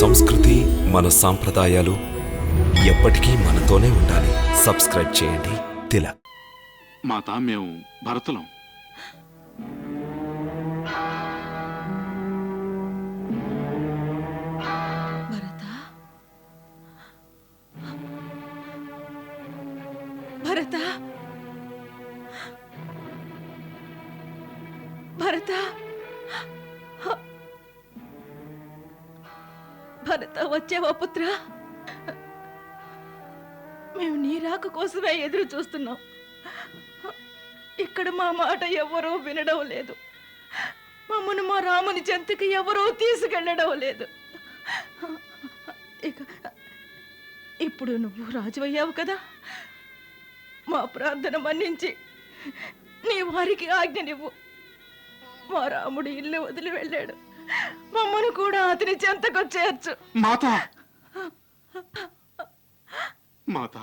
సంస్కృతి మన సాంప్రదాయాలు ఎప్పటికీ మనతోనే ఉండాలి. సబ్స్క్రైబ్ చేయండి. తిలక్ మాత మేము భరతులం. భరత? భరత? వచ్చావా పుత్ర? మేము నీ రాక కోసమే ఎదురు చూస్తున్నాం. ఇక్కడ మా మాట ఎవరూ వినడం లేదు. మమ్మను మా రాముని చెంతకి ఎవరూ తీసుకెళ్ళడం లేదు. ఇక ఇప్పుడు నువ్వు రాజువయ్యావు కదా? మా ప్రార్థన మన్నించి నీ వారికి ఆజ్ఞనివ్వు. మా రాముడు ఇల్లు వదిలి వెళ్ళాడు. మమ్మను కూడా అతని చెంతకు చేర్చు మాత! మాత!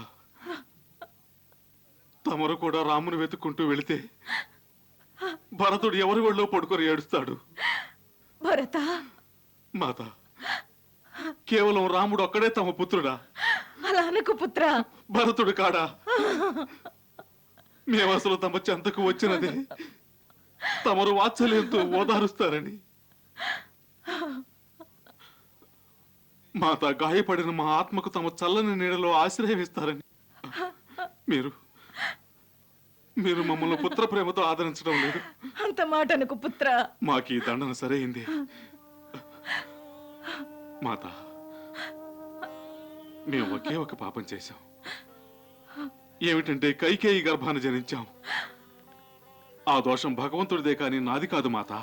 తమరు కూడా రాముని వెతుక్కుంటూ వెళితే భరతుడు ఎవరి ఒళ్ళో పడుకొని ఏడుస్తాడు? భరత! మాత! కేవలం రాముడు ఒక్కడే తమ పుత్రుడా? అలా అనకు పుత్ర! భరతుడు కాడా? మేము అసలు తమ చెంతకు వచ్చినది. తమరు వాత్సల్యంతో ఓదారుస్తారని. మాత గాయపడిన మా ఆత్మకు తమ చల్లని నీడలో ఆశ్రయం ఇస్తారని మీరు మీరు మమ్మల్ని పుత్ర ప్రేమతో ఆదరించడం లేదు. అంత మాట అనకు పుత్ర. మాకు ఈ దండన సరైంది. మాత మేము ఒకే ఒక పాపం చేశాం. ఏమిటంటే కైకేయి గర్భాన జనించాం. ఆ దోషం భగవంతుడిదే కానీ నాది కాదు మాత.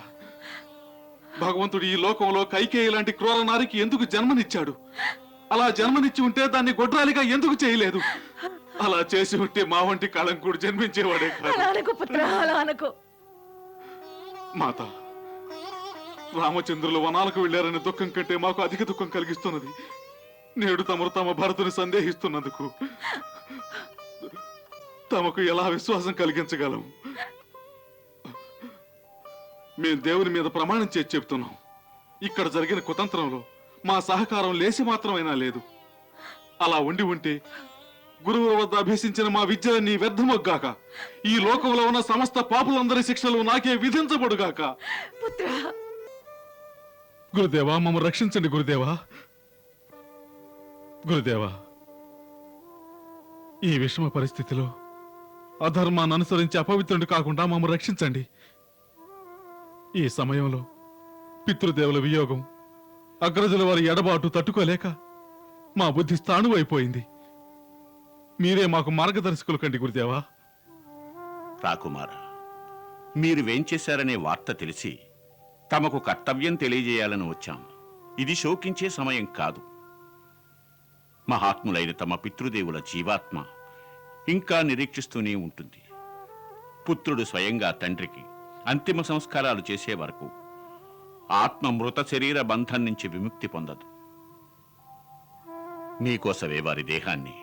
భగవంతుడు ఈ లోకంలో కైకేయి లాంటి క్రూర నారికి ఎందుకు జన్మనిచ్చాడు? అలా జన్మనిచ్చి ఉంటే దాన్ని గొడ్రాలిగా ఎందుకు చేయలేదు? అలా చేసి ఉంటే మా వంటి కళంకుడు జన్మించేవాడే కాదు. మాత రామచంద్రులు వనాలకు వెళ్ళారనే దుఃఖం కంటే మాకు అధిక దుఃఖం కలిగిస్తున్నది. నేడు తమరు తమ భరతుని సందేహిస్తున్నందుకు తమకు ఎలా విశ్వాసం కలిగించగలం? మేము దేవుని మీద ప్రమాణం చేసి చెప్తున్నాం ఇక్కడ జరిగిన కుతంత్రంలో మా సహకారం లేసి మాత్రమైనా లేదు. అలా ఉండి ఉంటే గురువుల వద్ద అభ్యసించిన మా విద్యలన్నీ వ్యర్థమొగ్గాక. ఈ లోకంలో ఉన్న సమస్త పాపులందరి శిక్షలు నాకే విధించబడుగాక. గురుదేవా మమ్మ రక్షించండి గురుదేవా. గురుదేవా ఈ విషమ పరిస్థితిలో అధర్మాన్ని అనుసరించి అపవిత్రుడు కాకుండా మమ్మ రక్షించండి. ఈ సమయంలో పితృదేవుల వియోగం అగ్రజుల వారి ఎడబాటు తట్టుకోలేక మా బుద్ధి స్థాణువైపోయింది. మీరే మాకు మార్గదర్శకులు కండి గురుదేవా. రాకుమార మీరు వేంచేశారనే వార్త తెలిసి తమకు కర్తవ్యం తెలియజేయాలని వచ్చాం. ఇది శోకించే సమయం కాదు. మహాత్ములైన తమ పితృదేవుల జీవాత్మ ఇంకా నిరీక్షిస్తూనే ఉంటుంది. పుత్రుడు స్వయంగా తండ్రికి అంతిమ సంస్కారాలు చేసే వరకు ఆత్మ మృత శరీర బంధం నుంచి విముక్తి పొందదు. మీకోసమే వారి దేహాన్ని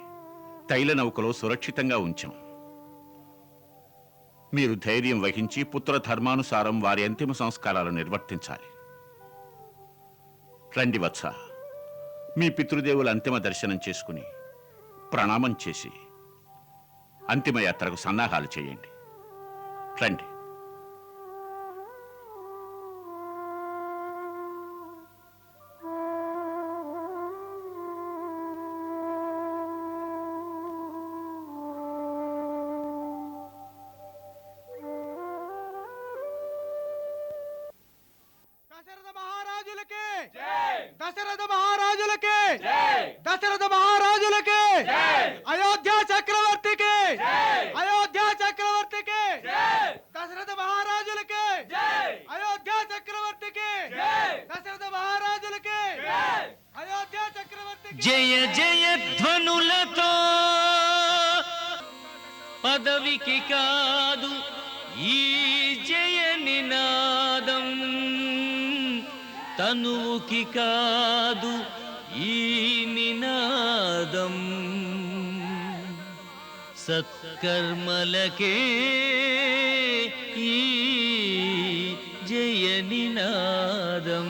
తైల నౌకలో సురక్షితంగా ఉంచాం. మీరు ధైర్యం వహించి పుత్ర ధర్మానుసారం వారి అంతిమ సంస్కారాలు నిర్వర్తించాలి. రండి వత్స మీ పితృదేవుల అంతిమ దర్శనం చేసుకుని ప్రణామం చేసి అంతిమ యాత్రకు సన్నాహాలు చేయండి. రండి. జయ జయ ధ్వనులతో పదవికి కాదు ఈ జయ నినాదం తనువుకి కాదు ఈ నినాదం. సత్కర్మలకే ఈ జయ నినాదం.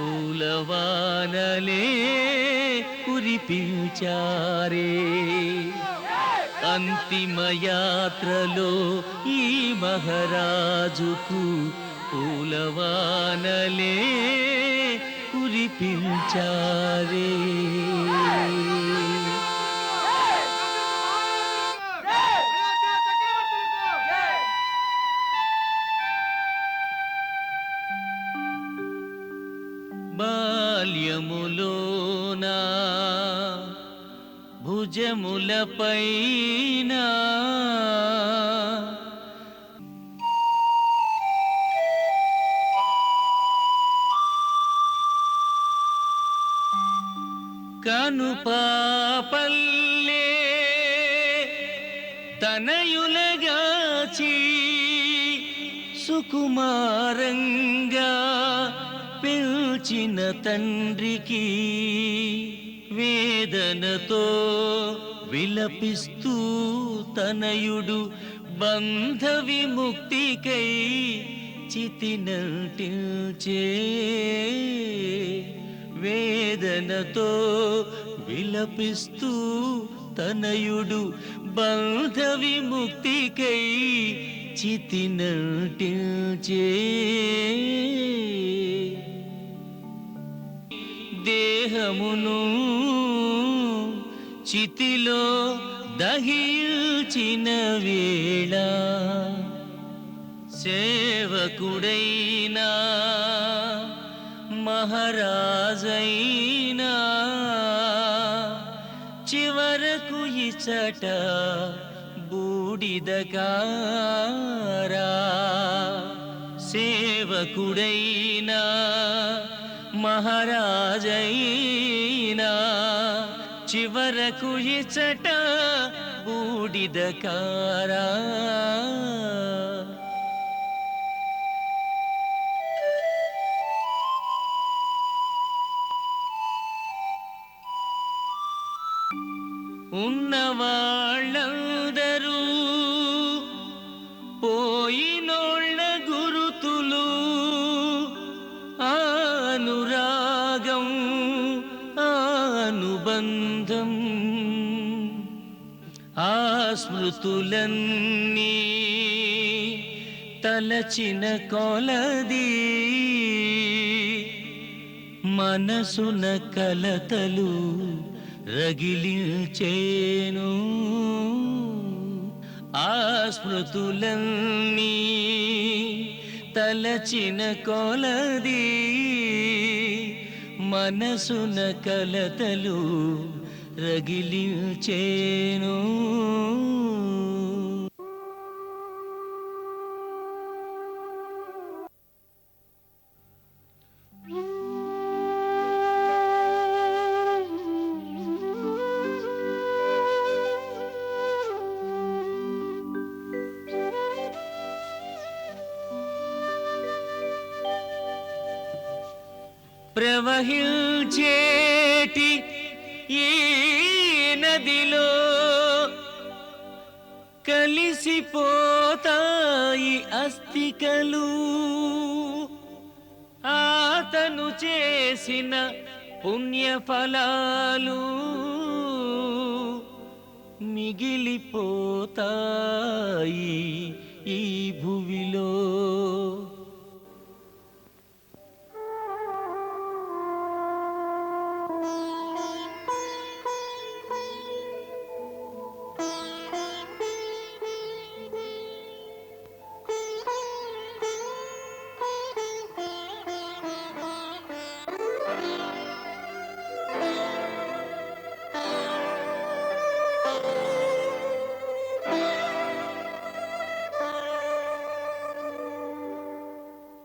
పూలవానలే కురిపించారే. అంతిమయాత్రలో ఈ మహారాజుకు పూలవానలే కురిపించారే. బాల్యములోన భుజములపైన కనుపాపల్లే తనయులగాచి సుకుమారంగా పిల్చిన తండ్రికి వేదనతో విలపిస్తూ తనయుడు బంధ విముక్తికై చితినంటిల్చే వేదనతో విలపిస్తూ తనయుడు బంధ విముక్తికై చితినంటిల్చే దేహమును చితిలో దహిల్చిన వేళ సేవకుడైనా మహారాజైనా చివరకు ఇచ్చట బూడిదకారా సేవకుడైనా మహారాజైనా చివరకు ఇచ్చట బూడిదకారా ఉన్నవాళ్ళందరూ స్మృతులన్నీ తలచిన కొలది. మనసున కలతలు రగిలించేను. ఆ స్మృతులన్నీ తలచిన కొలది. మనసున కలతలు రగిలించేను ప్రవహించేటి నదిలో కలిసిపోతాయి అస్థికలు. ఆతను చేసిన పుణ్యఫలాలు మిగిలిపోతాయి ఈ భువిలో